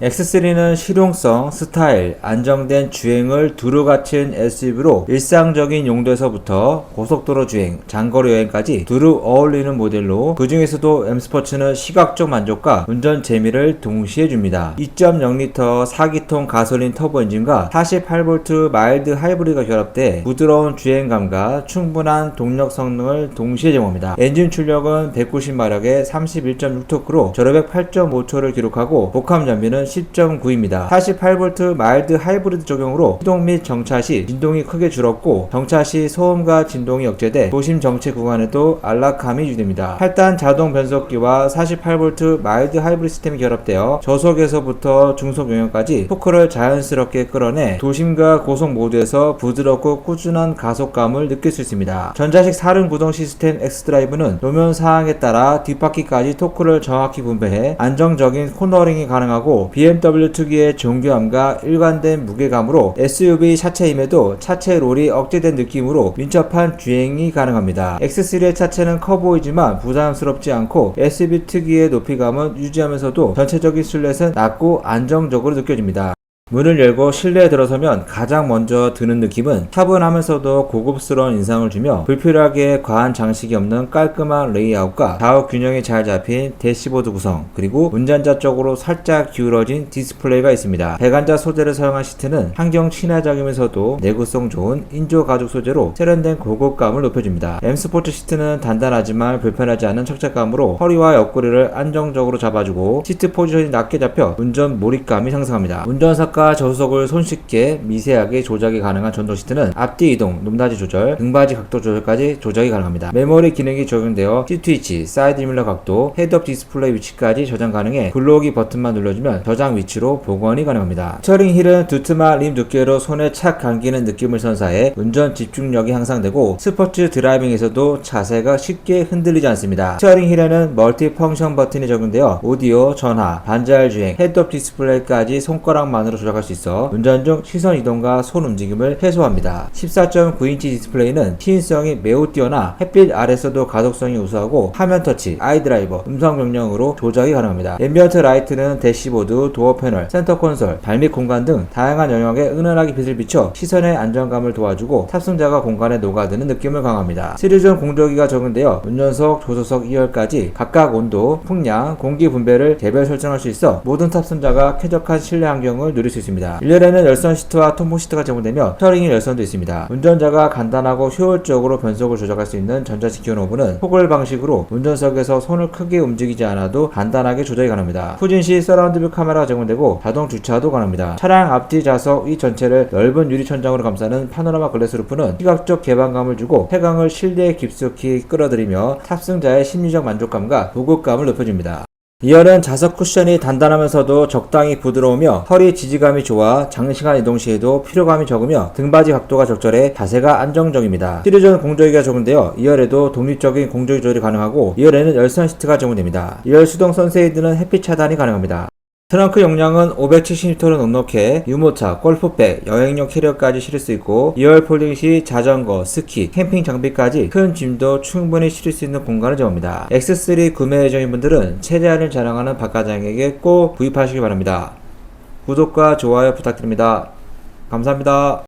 X3는 실용성, 스타일, 안정된 주행을 두루 갖춘 SUV로 일상적인 용도에서부터 고속도로 주행, 장거리 여행까지 두루 어울리는 모델로 그 중에서도 M스포츠는 시각적 만족과 운전 재미를 동시에 줍니다. 2.0L 4기통 가솔린 터보 엔진과 48V 마일드 하이브리드가 결합돼 부드러운 주행감과 충분한 동력 성능을 동시에 제공합니다. 엔진 출력은 190마력에 31.6토크로 저력백 8.5초를 기록하고 복합 연비는 10.9입니다. 48V 마일드 하이브리드 적용으로 시동 및 정차 시 진동이 크게 줄었고 정차 시 소음과 진동이 억제돼 도심 정체 구간에도 안락함이 유지됩니다. 8단 자동 변속기와 48V 마일드 하이브리드 시스템이 결합되어 저속에서부터 중속 영역까지 토크를 자연스럽게 끌어내 도심과 고속 모드에서 부드럽고 꾸준한 가속감을 느낄 수 있습니다. 전자식 사륜 구동 시스템 X 드라이브는 노면 상황에 따라 뒷바퀴까지 토크를 정확히 분배해 안정적인 코너링이 가능하고 BMW 특유의 정교함과 일관된 무게감으로 SUV 차체임에도 차체 롤이 억제된 느낌으로 민첩한 주행이 가능합니다. X3의 차체는 커 보이지만 부담스럽지 않고 SUV 특유의 높이감은 유지하면서도 전체적인 실루엣은 낮고 안정적으로 느껴집니다. 문을 열고 실내에 들어서면 가장 먼저 드는 느낌은 차분하면서도 고급스러운 인상을 주며 불필요하게 과한 장식이 없는 깔끔한 레이아웃과 좌우 균형이 잘 잡힌 대시보드 구성 그리고 운전자 쪽으로 살짝 기울어진 디스플레이가 있습니다. 배관자 소재를 사용한 시트는 환경 친화적이면서도 내구성 좋은 인조 가죽 소재로 세련된 고급감을 높여줍니다. M 스포츠 시트는 단단하지만 불편하지 않은 착착감으로 허리와 옆구리를 안정적으로 잡아주고 시트 포지션이 낮게 잡혀 운전 몰입감이 상승합니다. 운전석 과 저수석을 손쉽게 미세하게 조작이 가능한 전동 시트는 앞뒤 이동, 높낮이 조절, 등받이 각도 조절까지 조작이 가능합니다. 메모리 기능이 적용되어 시트 위치, 사이드 밀러 각도, 헤드업 디스플레이 위치까지 저장 가능해 블로기 버튼만 눌러주면 저장 위치로 복원이 가능합니다. 스터링 힐은 두툼한 림 두께로 손에 착 감기는 느낌을 선사해 운전 집중력이 향상되고 스포츠 드라이빙에서도 자세가 쉽게 흔들리지 않습니다. 스터링 힐에는 멀티 펑션 버튼이 적용되어 오디오, 전화, 반자율 주행, 헤드업 디스플레이까지 손가락만으로 조작 할 수 있어 운전 중 시선 이동과 손 움직임을 최소화합니다. 14.9인치 디스플레이는 시인성이 매우 뛰어나 햇빛 아래서도 가독성이 우수하고 화면 터치, 아이드라이버, 음성 명령으로 조작이 가능합니다. 앰비언트 라이트는 대시보드, 도어 패널, 센터 콘솔, 발밑 공간 등 다양한 영역에 은은하게 빛을 비춰 시선의 안정감을 도와주고 탑승자가 공간에 녹아드는 느낌을 강화합니다. 시리즌 공조기가 적용되어 운전석, 조수석 2열까지 각각 온도, 풍량, 공기 분배를 개별 설정할 수 있어 모든 탑승자가 쾌적한 실내 환경을 누릴 수 있습니다. 1열에는 열선 시트와 통풍 시트가 제공되며 스터링 열선도 있습니다. 운전자가 간단하고 효율적으로 변속을 조작할 수 있는 전자식 기어 노브는 토글 방식으로 운전석에서 손을 크게 움직이지 않아도 간단하게 조작이 가능합니다. 후진 시 서라운드뷰 카메라가 제공되고 자동 주차도 가능합니다. 차량 앞뒤 좌석 이 전체를 넓은 유리 천장으로 감싸는 파노라마 글래스 루프는 시각적 개방감을 주고 태강을 실내에 깊숙이 끌어들이며 탑승자의 심리적 만족감과 무급감을 높여줍니다. 2열은 좌석 쿠션이 단단하면서도 적당히 부드러우며 허리 지지감이 좋아 장시간 이동 시에도 피로감이 적으며 등받이 각도가 적절해 자세가 안정적입니다. 시리즈는 공조기가 적용되어 2열에도 독립적인 공조기 조절이 가능하고 2열에는 열선 시트가 제공됩니다. 2열 수동 선세이드는 햇빛 차단이 가능합니다. 트렁크 용량은 570리터를 넉넉해 유모차, 골프백, 여행용 캐리어까지 실을 수 있고 2열 폴딩 시 자전거, 스키, 캠핑 장비까지 큰 짐도 충분히 실을 수 있는 공간을 제공합니다. X3 구매 예정인 분들은 최대한을 자랑하는 박과장에게 꼭 구입하시기 바랍니다. 구독과 좋아요 부탁드립니다. 감사합니다.